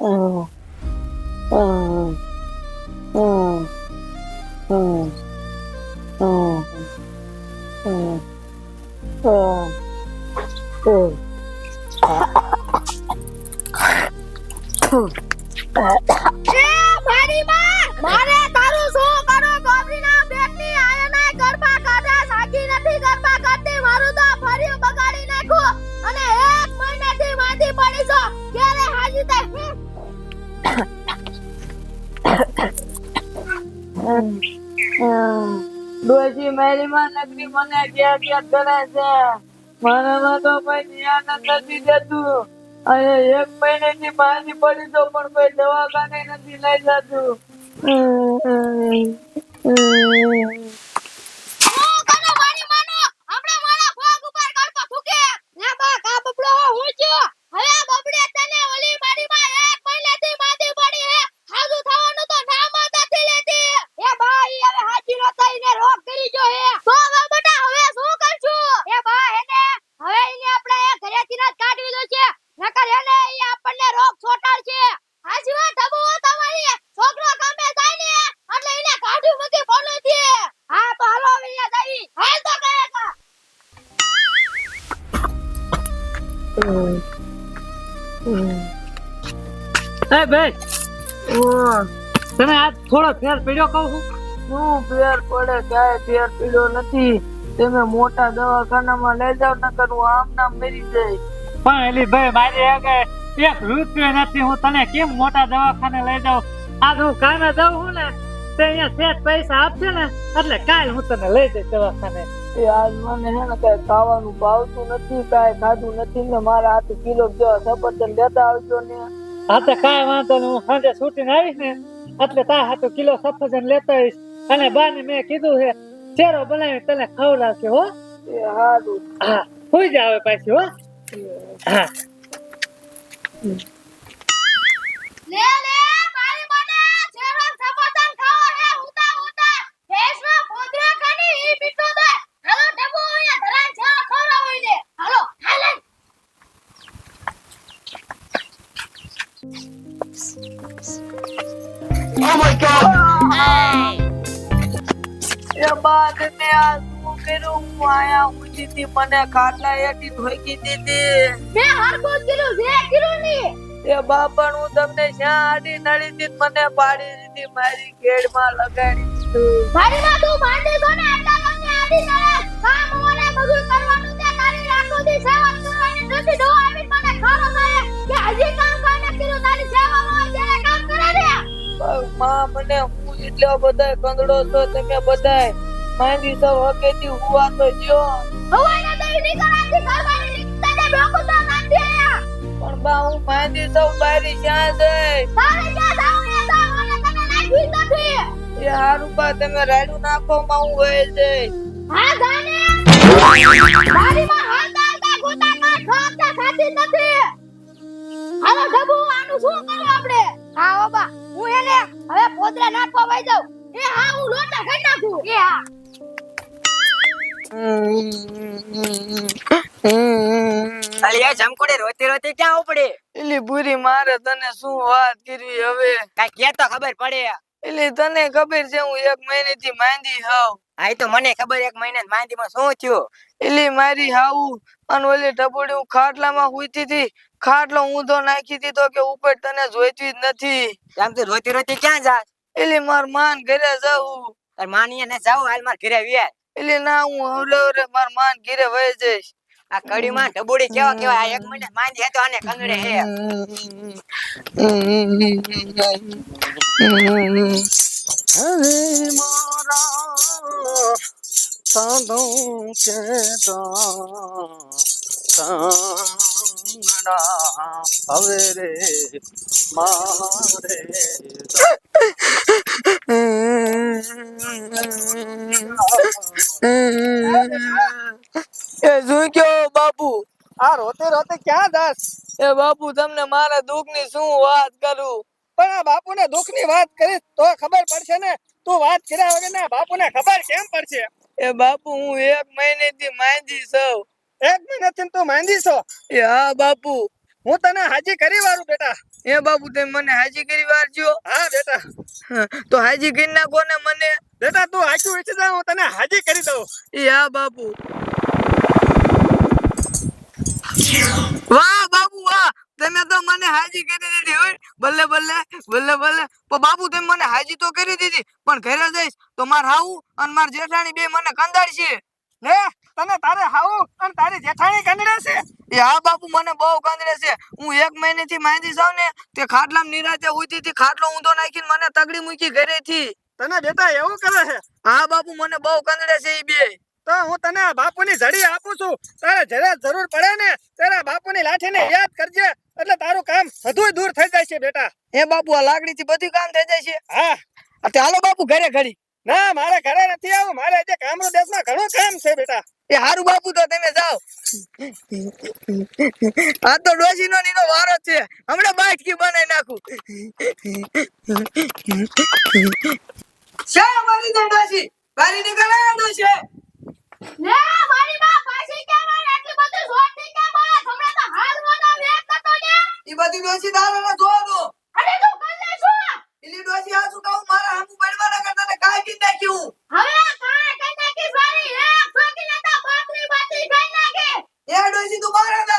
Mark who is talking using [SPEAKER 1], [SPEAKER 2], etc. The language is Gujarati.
[SPEAKER 1] 어, 어, 어, 어, 어, 어, 어, 어. 아.
[SPEAKER 2] ડોશી મારી માં નકરી મને ક્યાં ક્યાં કરે છે. મને માં તો કોઈ ધ્યાન નથી દેતું. અને એક મહિને થી માંદી પડી તો પણ કોઈ દવાખાને નથી લઈ જતું.
[SPEAKER 1] એ
[SPEAKER 3] ભાઈ. તને આજ થોડો ફેર પડ્યો કહું છું.
[SPEAKER 2] શું ફેર પડે? કાંઈ ફેર પીડ્યો નથી. તમે મોટા દવાખાનામાં લઈ જાવ નકર હું આમ નામ મરી જાય.
[SPEAKER 3] પણ એલી ભાઈ મારી આગળ એક રૂપિયો નથી. હું તને કેમ મોટા દવાખાને લઈ જાઉં? આજ હું કામે જાઉં છું ને તે અહીંયા સેજ પૈસા આપશે ને એટલે કાલ હું તને લઈ જઈશ દવાખાને.
[SPEAKER 2] એ આજ મને હે ને કઈ ખાવાનું ભાવતું નથી કાંઈ ખાધું નથી ને મારા હાથે કિલો જેવા સફરજન લેતા આવજો ને.
[SPEAKER 3] હા તો કાંઈ વાંધો નહીં હું સાંજે છૂટીને આવીશ ને એટલે તા હાથું કિલો સફરજન લેતો આવીશ. અને બાને મેં કીધું છે ચેરો બનાવી તને ખવડાવશે હો. હા સુઈ જા હવે પાછી હો. હા.
[SPEAKER 1] લે લે. મને
[SPEAKER 2] ખાટલા હેઠી ઠોકી દીધી.
[SPEAKER 1] મે હરકું કીધું જે કીધું ની.
[SPEAKER 2] એ બા પણ હું તમને જ્યાં આડી નડી દીધ મને પાડી દીધી મારી કેડમાં લગાડી દીધું.
[SPEAKER 1] મારી માં તું માંડી છો ને એટલા તમને આડી કરે કામ ઓને બધું કરવાનું તે તારી આખો દી સેવા કરવાની નથી. ડો આવી મને ખારો મારે કે હજી કામ કાને કીધું તારી સેવામાં જ્યારે કામ કરે ને
[SPEAKER 2] માં મને હું એટલો બધા કંદડો છો તમે બધા માંડી સૌ હકેતી હુવા તો જો
[SPEAKER 1] હવાઈ ને તઈ નીકળાતી ઘરવાળી નીકળતા ને ડોકું તો નાખી આયા
[SPEAKER 2] પણ બા હું માંડી સૌ બારી શ્યાં જઈ
[SPEAKER 1] તારે ક્યાં જાવ ને તો? ઓને તમે નાખી નથી.
[SPEAKER 2] એ હારું બા તમે રાડું નાખો માં હું હોય છે
[SPEAKER 1] હા જાને. મારી હવે પોદરા નાખવા વઈ જાઉં એ હા હું લોટા ખાઈ નાખું. એ હા.
[SPEAKER 4] અલિયા જમકોડે રોતી રોતી ક્યાં ઉપડી?
[SPEAKER 2] એલી બુરી મારે તને શું વાત કરવી હવે?
[SPEAKER 4] કાઈ કે તો ખબર પડે.
[SPEAKER 2] એલી તને ખબર છે હું એક મહિનેથી માંદી હાવ.
[SPEAKER 4] આ તો મને ખબર એક મહિને માંદીમાં શું થયું?
[SPEAKER 2] એલી મારી હાવું. અને ઓલી ટપોડી હું ખાટલામાં હુઈતી હતી. ખાટલો ઊંધો નાખી દીધો કે ઉપર તને જોઈતી જ નથી.
[SPEAKER 4] આમ તો રોતી રોતી ક્યાં જા
[SPEAKER 2] એલી માર માન ઘરે જાઉં.
[SPEAKER 4] તાર માનીએ ને જાવ હાલ માર ઘરે વ્યા.
[SPEAKER 2] એલી ના હું હવરે રે માર માન ઘરે વહી જઈશ.
[SPEAKER 4] આ કડીમાં ઢબુડી કેવા કેવા આ એક મહિને માંદી હતો અને કંગડે હે.
[SPEAKER 2] હવે મારા સાધુ હવે રે મારે એ શું કયો બાપુ?
[SPEAKER 5] આ રોતે રોતે ક્યાં દાસ
[SPEAKER 2] એ બાપુ તમને મારા દુઃખની શું વાત કરું?
[SPEAKER 5] પણ આ બાપુ ને દુઃખની વાત કરીશ તો ખબર પડશે ને. તું વાત કર્યા વગર ના બાપુને ખબર કેમ પડશે?
[SPEAKER 2] એ બાપુ હું એક મહિને થી માંદી છું
[SPEAKER 5] એક મહિનાથી તું માંદી છો?
[SPEAKER 2] એ હા બાપુ.
[SPEAKER 5] હું તને હાજી કરી વારું બેટા.
[SPEAKER 2] એ બાપુ તમે મને હાજી કરી વારજો
[SPEAKER 5] હા બેટા.
[SPEAKER 2] તો હાજી કરી નાખો ને મને.
[SPEAKER 5] બેટા તું હાચું વેચી છે હું તને હાજી કરી દઉં.
[SPEAKER 2] એ હા બાપુ. વાહ બાપુ વાહ. તમે તો મને હાજી કરી દીધી હોય. બલ્લે બલ્લે બલ્લે બલ્લે પણ બાપુ તમે મને હાજી તો કરી દીધી. પણ ઘરે જઈશ તો માર હાવું અને માર જેઠાણી બે મને કંદાડશે
[SPEAKER 5] લે તને તારે હાઉ અને તારી જેઠાણી કંદડે છે?
[SPEAKER 2] એ હા બાપુ મને બહુ ગંદડે છે. હું એક મહિનેથી માંદી જાઉં ને તે ખાટલામાં નિરાતે ઉતી હતી ખાટલો ઊંધો નાખીને મને તગડી મૂકી ઘરેથી.
[SPEAKER 5] તને બેટા એવું કરે છે?
[SPEAKER 2] હા બાપુ મને બહુ ગંદડે છે એ બે.
[SPEAKER 5] તો હું તને બાપુની જડી આપું છું. તારે જરા જરૂર પડે ને ત્યારે બાપુની લાઠીને યાદ કરજે. એટલે તારું કામ બધું દૂર થઈ જાય છે બેટા.
[SPEAKER 2] એ બાપુ આ લાકડીથી બધું કામ થઈ જાય છે?
[SPEAKER 5] હા.
[SPEAKER 2] હાલો બાપુ ઘરે ઘડી.
[SPEAKER 5] ના મારે ઘરે નથી આવું. મારે આજે કામરૂ દેશમાં ઘણું કામ છે બેટા.
[SPEAKER 2] એ હારું બાપુ તો તમે જાઓ. આ તો ડોશી નો નીનો વારો છે. હમણાં બાટકી બનાવી નાખું. શા મારી તો ડોશી? બારી નીકળે છે
[SPEAKER 1] લે મારી માં પાછી કે આવે એટલી બધી જોતી કે બોલે હમણાં તો હાલવાનો વેગ નતો ને.
[SPEAKER 2] ઈ બધી ડોશી દારો ને જોવા દો
[SPEAKER 1] અરે તું કલ્લે શું
[SPEAKER 2] એલી ડોશી આ શું કહું મારા હામુ પડવાના કરતા ને કાઈ કી નાખ્યું
[SPEAKER 1] હવે કાય કઈ નાખી સારી એક